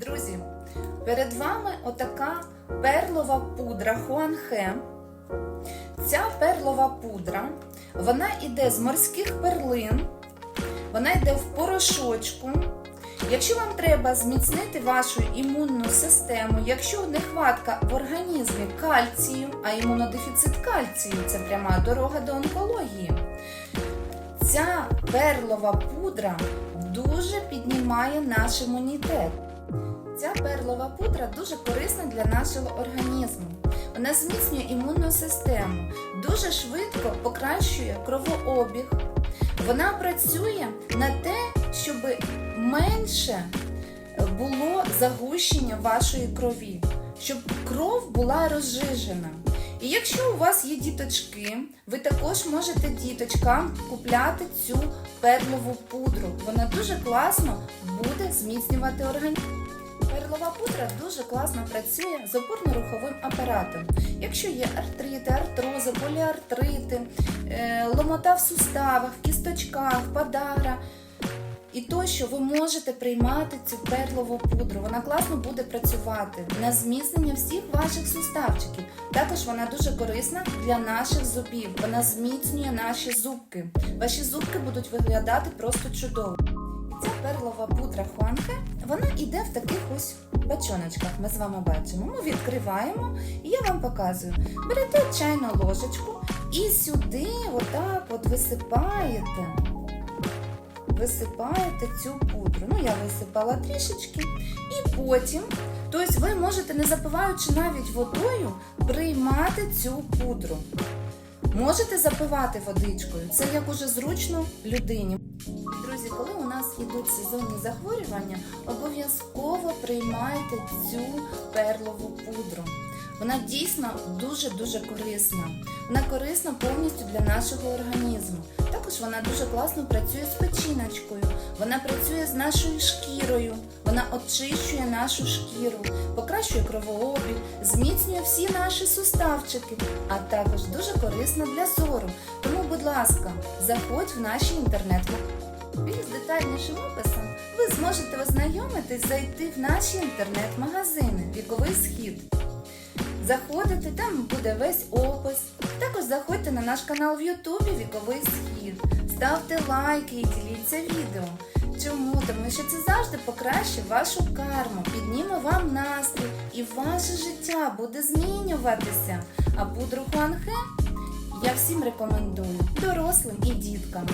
Друзі, перед вами отака перлова пудра Хуанхе. Ця перлова пудра, вона йде з морських перлин, вона йде в порошочку. Якщо вам треба зміцнити вашу імунну систему, якщо нехватка в організмі кальцію, а імунодефіцит кальцію це пряма дорога до онкології. Ця перлова пудра дуже піднімає наш імунітет. Ця перлова пудра дуже корисна для нашого організму. Вона зміцнює імунну систему, дуже швидко покращує кровообіг. Вона працює на те, щоб менше було загущення вашої крові, щоб кров була розжижена. І якщо у вас є діточки, ви також можете діточкам купляти цю перлову пудру. Вона дуже класно буде зміцнювати організм. Перлова пудра дуже класно працює з опорно-руховим апаратом. Якщо є артрити, артрози, поліартрити, е, ломота в суставах, в кісточках, подагра. І тощо ви можете приймати цю перлову пудру. Вона класно буде працювати на зміцнення всіх ваших суставчиків. Також вона дуже корисна для наших зубів. Вона зміцнює наші зубки. Ваші зубки будуть виглядати просто чудово. Перлова пудра Хуанхе, вона йде в таких ось бачоночках. Ми з вами бачимо. Ми відкриваємо і я вам показую. Берете чайну ложечку і сюди отак от висипаєте. Висипаєте цю пудру. Ну, я висипала трішечки. І потім, тобто ви можете, не запиваючи навіть водою, приймати цю пудру. Можете запивати водичкою, це як уже зручно людині. Друзі, коли у нас ідуть сезонні захворювання, обов'язково приймайте цю перлову пудру. Вона дійсно дуже-дуже корисна. Вона корисна повністю для нашого організму. Також вона дуже класно працює з печіночкою, вона працює з нашою шкірою, вона очищує нашу шкіру, покращує кровообіг, зміцнює всі наші суставчики, а також дуже корисна для зору. Тому, будь ласка, заходь в наші інтернет більш детальнішим описом ви зможете ознайомитись, зайти в наші інтернет-магазини Віковий схід. Заходите, там буде весь опис. Також заходьте на наш канал в Ютубі Віковий Схід. Ставте лайки і діліться відео. Чому? Тому що це завжди покращить вашу карму, підніме вам настрій і ваше життя буде змінюватися. А пудру Хуанхе я всім рекомендую дорослим і діткам.